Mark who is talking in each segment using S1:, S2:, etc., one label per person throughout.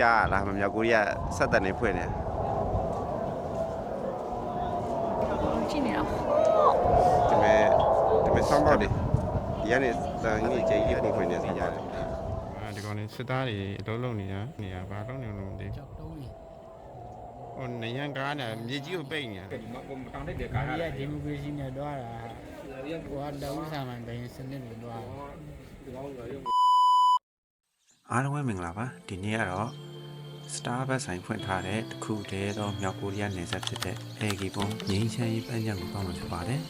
S1: ကြားရလားမမြောက်ကိုရီးယားဆက်တက်နေဖွင့်နေ
S2: ကြည့်နေတာ
S1: ဒီမဲ့ဒီမဲ့ဆောင်းပေါက်တွေဒီကနေတန်ကြီးကျေးကြီးပုံဖွင့်နေစီကြတယ်
S3: အဲဒီကောင်လေးစစ်သားတွေအလုံးလုံးနေတာနေရာဘာလုံးနေလို့မသိ
S4: ကြောက်တုံးနေ
S3: ဟိုနေရန်ကားနေမြေကြီးကိုပိတ်နေတာ
S4: ဒီကဒီမိုကရေစီနဲ့တွားတာဟိုကတောင်းဆာမှန်ဘယ်စနစ်နဲ့တွား
S1: အားလုံးပဲမင်္ဂလာပါဒီနေ့ကတော့ Starbucks ဆိုင်ဖွင့်ထားတဲ့တစ်ခုတည်းသောမြောက်ကိုရီးယားနယ်စပ်ဖြစ်တဲ့အေဂီပုံငင်းချမ်းရေးပန်းချံကိုပေါင်းလို့ဖြစ်ပါတယ်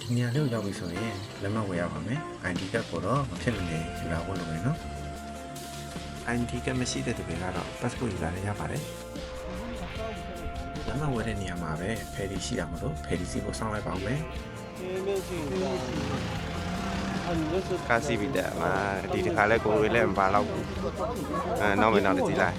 S1: ဒီနေရာလေးကိုရောက်ပြီဆိုရင်လက်မှတ်ဝယ်ရပါမယ် ID ကတ်ကိုတော့မဖြစ်မနေယူလာဖို့လိုမယ်နော် ID ကတ်မရှိတဲ့သူတွေကတော့ passport ယူလာရရပါတယ်လက်မှတ်ဝယ်တဲ့နေရာမှာပဲဖယ်ရီရှိတာမလို့ဖယ်ရီစီကိုစောင့်လိုက်ပါဦးမယ် ကာစီဗီတာမှာဒီတစ်ခါလဲကိုယ်ဝေးလဲမပါတော့ဘူးအဲနောက်မယ်နောက်တစ်စီလိုက်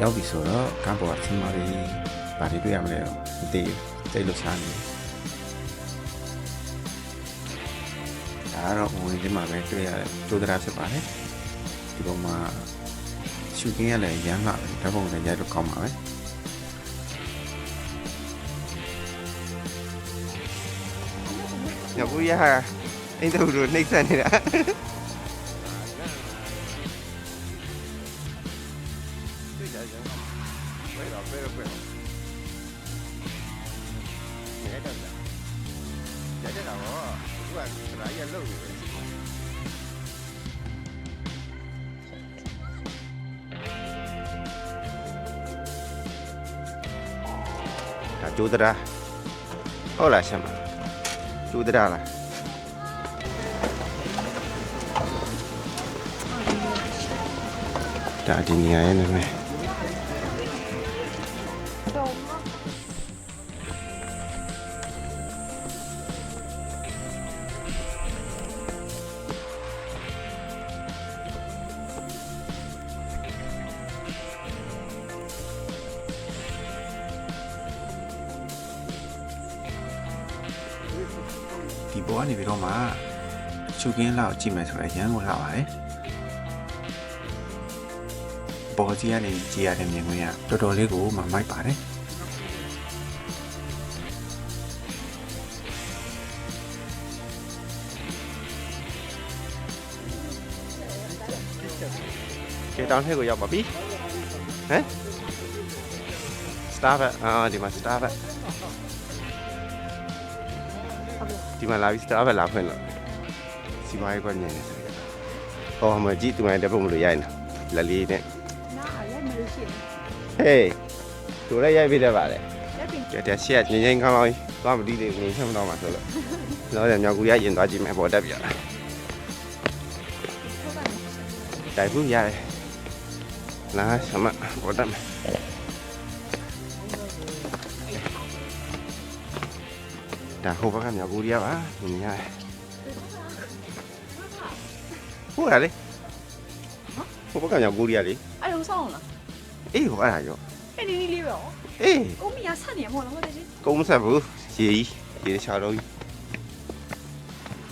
S1: ရောက်ပြီဆိုတော့ကမ်ပေါ်ကဆင်းမလေးဗာတွေတွေ့ရမလဲတော့မသိဘူးတိတ်လို့ရှားနေတယ်ဒါကတော့ဝင်ဒီမှာပဲတွေ့ရတယ်ဒုဒရာဖြစ်ပါတယ်ဒီပုံမှာရှူကင်းရလဲရမ်းလာတယ်ဓာတ်ပုံလည်းရိုက်လို့ကောင်းပါပဲညဘူးရအိမ်တူတို့နှိမ့်ဆက်နေတာ Pero, pero, pero. Mira esta onda. Ya te la voy. Tú vas a traer el logo. ဒါကျိုးတရာဟုတ်လားရှင်မကျိုးတရာလားဒါဒီနေရာရဲ့နာမည် င်းလောက်ကြည့်မယ်ဆိုတော့ရမ်းကိုလှပါတယ်ဘောကြီးကနေကြည့်ရတဲ့မြင်ကွင်းကတော်တော်လေးကိုမမိုက်ပါတယ်ကဲတောင်းထဲကိုရောက်ပါပြီဟမ် Starbucks အာဒီမှာ Starbucks ဒီမှာလာပြီး Starbucks လာဖွင့်လို့ စီပွားရေးကွက်နေတယ်ဆိုတော့ဟောမကြည့်သူမှတက်ဖို့မလို့ရိုက်နော်လက်လေးနဲ့
S2: နားလည်းမလို့ရှိရင်
S1: ဟေးသူလည်းရိုက်ပြီးတယ်ပါလေ
S2: လက်ပင်
S1: ကဲတဲ့ရှက်ငင်းငင်းကောင်းကောင်းသွားမတီးသေးဘူးငင်းချက်မတော့မှာဆိုလို့တော့တယ်မြောက်ကူရရင်သွားကြည့်မယ်ပေါ်တက်ပြလာတိုင်ဘူးရတယ်လာဆမပေါ်တက်မယ်ဒါဟိုဘက်ကမြောက်ကူရပါမြင်ရတယ် ဟုတ်လားလေဟိုဘက်ကမြောက်ကူရလေ
S2: အဲ့လိုဆောင်းလား
S1: အေးဟိုအဲ့ဒါရော
S2: အဲ့ဒီလေးပဲ
S1: အေး
S2: ကိုမရဆက်နေမဟုတ်လားဟုတ်တယ်ရှင်
S1: ကုန်းမဆက်ဘူးရေကြီးရေချော်တော့ကြီး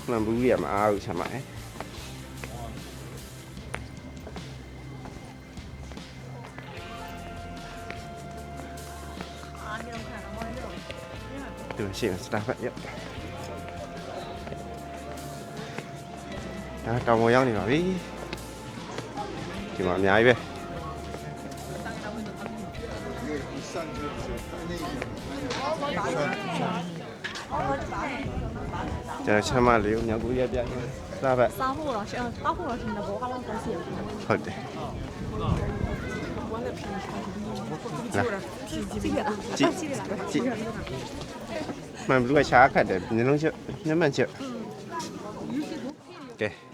S1: မှန်ဘူးရမအားဘူးချက်မဟဲ့
S2: အားနေတော့ခါတော့မလို့
S1: ဒီ ဒါတောင်ပေါ်ရောက်နေပါပြီဒီမှာအများကြီးပဲကျွန်တော်ချက်မလေးကိုမြောက်ကူရပြရင်စတာဖက်
S2: စားဖို့တော့ရှင်တောက်ဖို့တော့ရှင်တော့ဘောကတော့ကောင်းစီရရှင်
S1: ဟုတ်တယ်
S2: ကြည့်ရတာ
S1: ကြည့်
S2: ကြည့်ရတာ
S1: ကြည့်
S5: မှန်ဘလူးကရှားခတ်တယ်ညလုံးချက်ညမှန်ချက်ကဲ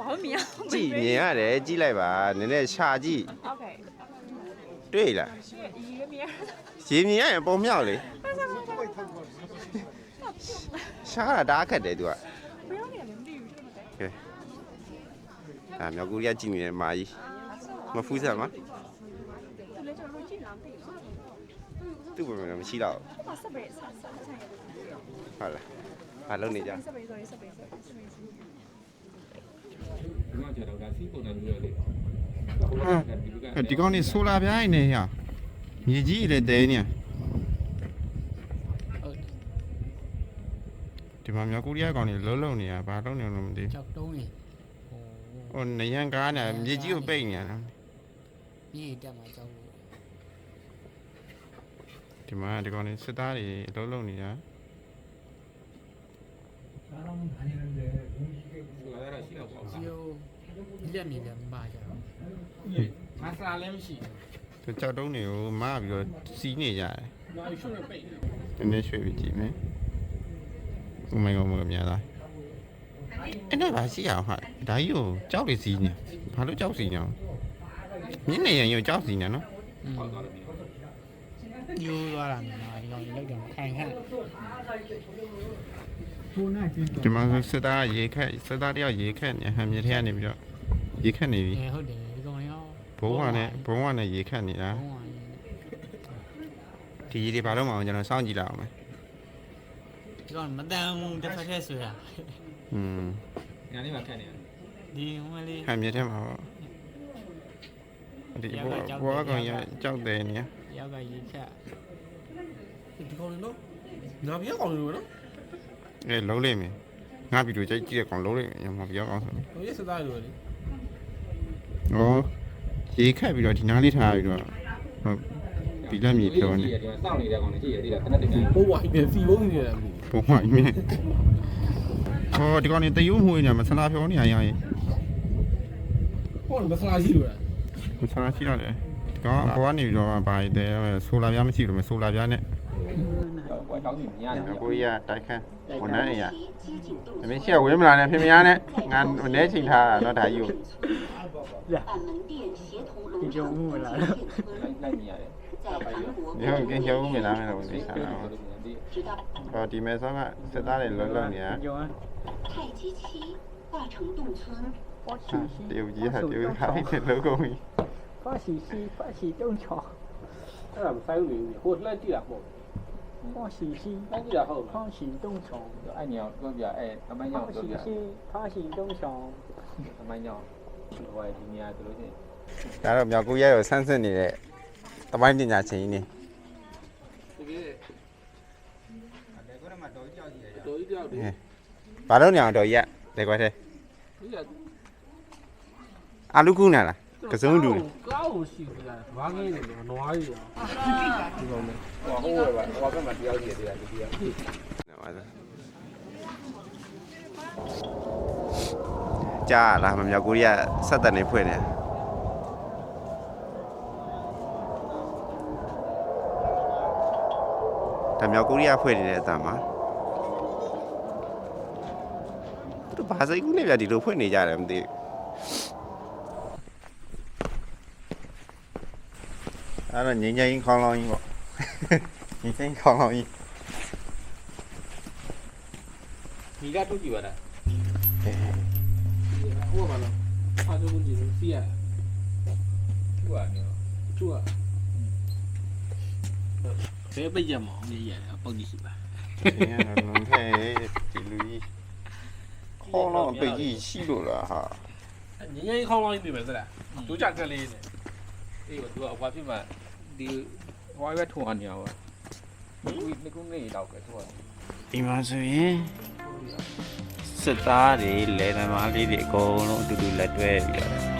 S2: ဘာမှမမြင်ဘူး
S5: ကြည့်မြင်ရတယ်ကြည့်လိုက်ပါနည်းနည်းရှာကြည့်
S2: ဟု
S5: တ်ကဲ့တွေ့လား
S2: ရေမြင်
S5: ရေမြင်ရရင်ပုံမြောက်လေရှာတာဒါခက်တယ် तू က
S2: ဘယ်လိုလဲမသိဘူးသူမသိကဲ
S5: ဒါမြောက်ကိုရီးယားကြည့်မိတယ်မာကြီးမဖူးစမ်းမ
S2: သူလည်းကျွန်တော်ကြ
S5: ည့်လားမသိဘူးသူ့ဘယ်မှာမရှိတော့
S2: ဘူးဆက်ပဲဆက်ဆက်ဆိုင်ရ
S5: ဟုတ်လားဘာလုပ်နေကြ
S2: ဆက်ပဲ sorry ဆက်ပဲဆက်ပဲ
S6: ဒီကကျတော့ဒါစီးပုံစံမျိုးလေ
S3: ဒီကောင်နေဆိုလာပြားနေရမြေကြီးလည်းတဲနေ
S4: ဟုတ်
S3: ဒီမှာမြောက်ကိုရီးယားကောင်နေလုံးလုံးနေရဘာလုံးနေလို့မသိ
S4: ကြောက်တုံးနေဟို
S3: ဟိုနယံကားနေမြေကြီးကိုပိတ်နေရတာ
S4: မြေတက်မှာကြောက်လို့
S3: ဒီမှာဒီကောင်နေစစ်သားတွေလုံးလုံးနေရ
S6: ဆိုတာကတော့ရှိတော့ပေါ့
S4: စီယို လက်မြင်တယ်မှာကြတော့မဆလာလည်းမရှိ
S3: သူကြောက်တုံးတွေကိုမပြီးတော့စီးနေကြတယ်
S4: ဘူးနောက်ရွှေ့ပိတ်
S3: နည်းနည်းရွှေ့ပြီးကြည့်မယ်ဥမိုင်ကောင်မကများလားအဲ့ဒါဘာရှိအောင်ဟာဒါကြီးကိုကြောက်နေစီးနေဘာလို့ကြောက်စီနေအောင်မြင်းနေရင်ရောကြောက်စီနေနော်
S4: ညိုးသွားတာမှာဒီကောင်လောက်တယ်ခိုင်ခန့်ဘုန်းနာကျင်း
S3: ဒီမှာစစ်သားရေခက်စစ်သားတယောက်ရေခက်နေဟန်မြေထဲကနေပြီးတော့ ရေခက်နေပြီ
S4: အဲဟုတ်တယ်ဒီကောင်ရော
S3: ဘုံကနဲ့ဘုံကနဲ့ရေခက်နေတာ
S4: ဘုံက
S3: ဒီရေတွေဘာလို့မအောင်ကျွန်တော်စောင့်ကြည့်လိုက်အောင်မယ်
S4: ဒီကောင်မတန်ဘူးတစ်ဖက်တည်းဆွဲတာ
S3: อืม
S6: ညာလေးမှာခက်နေတယ်
S4: ဒီဟိုမလေး
S3: ဟန်မြေထဲမှာပေါ့ဒီဘောဘောကောင်ရကြောက်တယ်နေ
S4: ရောက်ကရေဖြတ်
S7: ဒီကောင်လေးနော်ညာပြကောင်လေးနော်
S3: အဲလုံးလိုက်မယ်ငါဗီဒီယိုကြိုက်ကြည့်တဲ့ကောင်လုံးလိုက်မယ်မပြောအောင်ဆို
S7: ဟိုရစသားလို့လေ
S3: ဩရေခက်ပြီးတော့ဒီနားလေးထားပြီးတော့ဟုတ်ဒီလက်မြေပြောနေ
S6: ဒီကစောင့်နေတဲ့ကောင်လေးကြည့်ရသေးတယ်တနက်တည်းက
S7: ဘိုးဝိုင်းပြန်စီဘုံနေတယ်မသိ
S3: ဘုံဝိုင်းမြင်ဟောဒီကောင်နေတယုံမှုနေမဆလာပြောနေရရင်
S7: ဟောမဆလာရှိလို့လား
S3: မဆလာရှိတော့တယ်ဒီကောင်ဘောကနေပြီးတော့ဘာတဲ့ဆိုလာပြားမရှိလို့မဆိုလာပြားနဲ့
S6: ဟိုတောင်းနေညာနေ
S5: ကိုရီးယားတိုက်ခန်းဝန်ထမ်းအရာအမေရှိကဝေးမလာနဲ့ဖေမယားနဲ့ငါမနေချိန်ထားတာတော့ဒါကြီးကို
S4: ဒီကြုံမှုလာ
S6: လိုက်နေရတယ်
S5: ဒီဟုတ်ကင်းချောဦးမလားမလို့သိချာတာ
S6: ဒီ
S5: ဟောဒီမဲဆောကစစ်သားတွေလုံးလုံးနေတာ
S4: ကြုံอ่ะ
S8: 太极旗挂城洞村，
S5: တရုတ်ကြီးဟာတရုတ်ဟာတဲ့လုံးကုန်ပြီ
S4: 发喜西发喜东桥
S7: အဲ့ဒါမဆိုင်ဘူးလေဟိုလှမ်းကြည့်တာပေါ့
S4: 发喜西
S7: လှမ်းကြည့်တာဟုတ်
S4: 发喜东桥
S6: အဲ့ညောင်ပြောပြအဲအမိုင်းညောင်
S4: 发
S6: ပြော
S4: 喜
S6: ပြ
S4: 西发喜东桥
S6: အမိုင်းညောင်ဟိုဒီနေရာဆိုလို့ရှိရင်
S5: ဒါတော့မြောက်ကိုရီးယားကိုဆန်းစစ်နေတဲ့တမိုင်းပညာရှင်ကြီးနေ
S7: တော်ကြီးတယောက်တည်း
S5: ဘာလို့ညောင်တော်ကြီးကလေကွက်ထဲ
S7: ဒီက
S5: အာလူကူနာလား ကစုံတူလေ
S7: ကောင်းရှိကြတာဘာငင်းနေလဲနွားကြီးရောဒီကောင်လေး
S6: ဟိုဟိုကဟိုဘက်မှာတယောက်ကြည့်ရတယ်ဒီက
S5: ကြာလာမမြောက်ကိုရီးယားဆက်တက်နေဖွင့်နေဒါမြောက်ကိုရီးယားဖွင့်နေတဲ့အတမ်းမှာသူတို့ဘာစိတ်ကူးနေပြဒီလိုဖွင့်နေကြတယ်မသိဘူး 俺那年
S7: 年一扛老一个，年年一扛一。你家住几万？哎，我完
S6: 了，二就
S7: 公斤的肥啊，啊你？住啊？也。别背，你也要帮你洗吧。今
S5: 天农这这里，扛浪
S7: 被肩洗着了哈。人家一扛浪一米没事了，都家这里。
S6: အေးသူကဟိုဖြစ်မှာဒီဟိုဘက်ထုံအောင်နေအောင်ဒီဒီကုန်းနေတော့ကဲသူက
S1: ဒီမှာဆိုရင်စစ်သားတွေလယ်သမားလေးတွေအကုန်လုံးအတူတူလက်တွဲပြီးတော့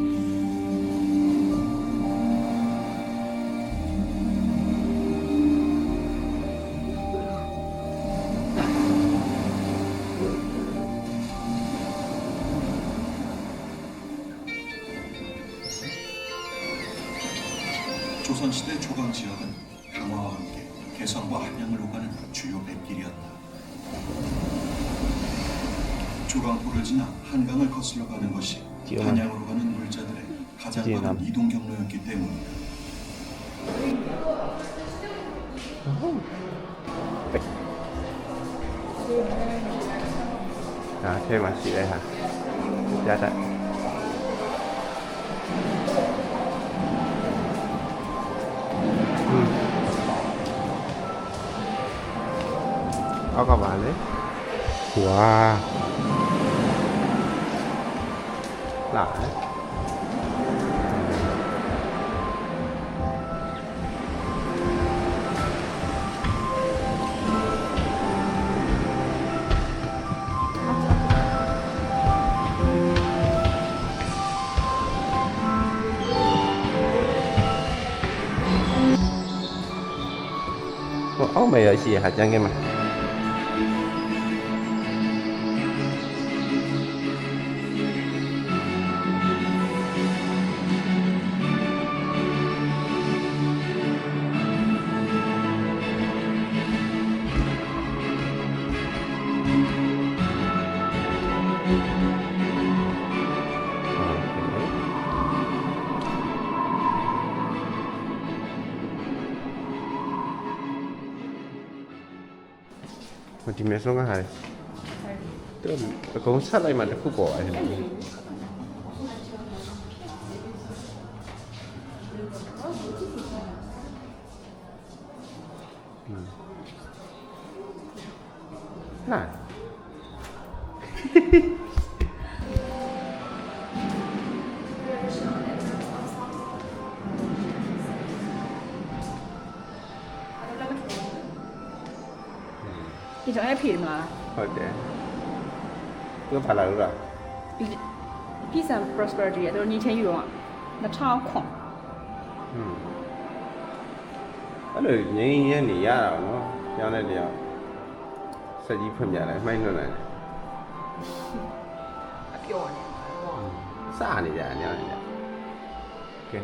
S9: 조선시대 조강 지역은 강화와 함께 개성과 한양을 오가는 주요 뱃길이었다. 조강포를 지나 한강을 거슬러 가는 것이
S1: 뛰어난-
S9: 한양으로 가는 물자들의 가장
S1: 뛰어난-
S9: 빠른 이동 경로였기 때문이다.
S1: 자, 제일 맛있게 하. 야자. 와. 나. 뭐, 어, 뭐, 여시 하장에만. ဒီမဲဆုံးကဟာလေသူအကုန်ဆက်လိုက်မှတစ်ခုပေါ်ပါတယ်ဟာ
S2: ဒီကြောင့်အဲ့ဖေးမလား
S1: ဟုတ်တယ်သူကဘာလာလို့လား။
S2: ဒီ Peace and Prosperity ရဲ့သူတို့ညီချင်းယူတော့2000ခွန်
S1: อืมအဲ့လိုငင်းရဲနေရတာနော်ကျောင်းတဲ့တယောက်စက်ကြီးဖွင့်ပြတယ်မှိုင်းလွတ်လိုက်တယ်
S2: အပြောနေ
S1: စနေကြညောင်းနေကြကဲ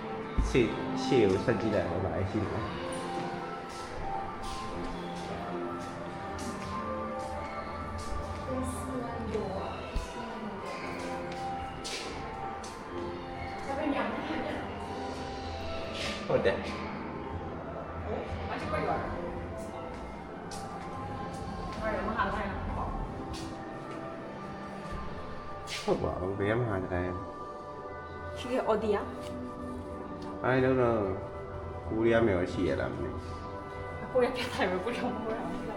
S1: ရှေ့ရှေ့ကိုဆက်ကြည့်လိုက်တော့ဗာအရှိတယ် ဟုတ်
S2: ပါဘူး
S1: ဘယ်မှာတိုင်း။
S2: ရှိရအော်ဒီယာ
S1: အဲတော့တော့ကိုရီးယားမျိုးရှိရလားမသိ။
S2: ကိုရပြတိုင်းပဲကိုရောမဟုတ်ဘူး
S1: ဘူး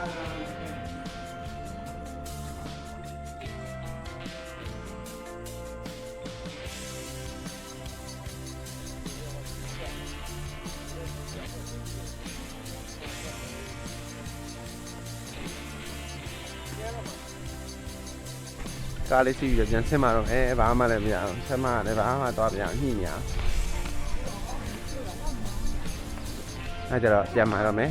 S2: ကား
S1: လေးစီးပြီးတော့ပြန်ဆင်းมาတော့အဲဘာမှလည်းမရအောင်ဆက်မလည်းဘာမှတော့ပြန်ညှိနေအောင်အဲကြတော့ပြန်มาတော့မယ်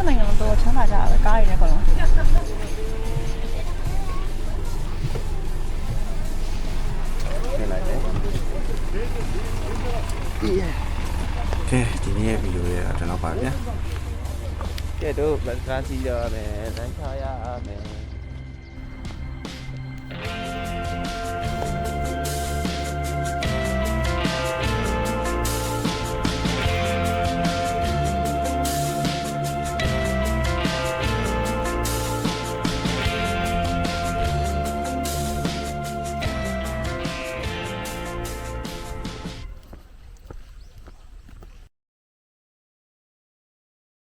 S1: ဟမ်
S2: ကိုရတဲ့နိုင်ငံလုံးတော့ချမ်းသာကြတာပဲကားရည်နဲ့ကတော့
S1: ပြင်လိုက်တယ်
S10: ကဲဒီနေ့ရဲ့ဗီဒီယိုရဲ့ဒီလောက်ပါဗျာ
S1: ကဲတို့ဗတ်ကားစီရမယ်တန်းချရမယ်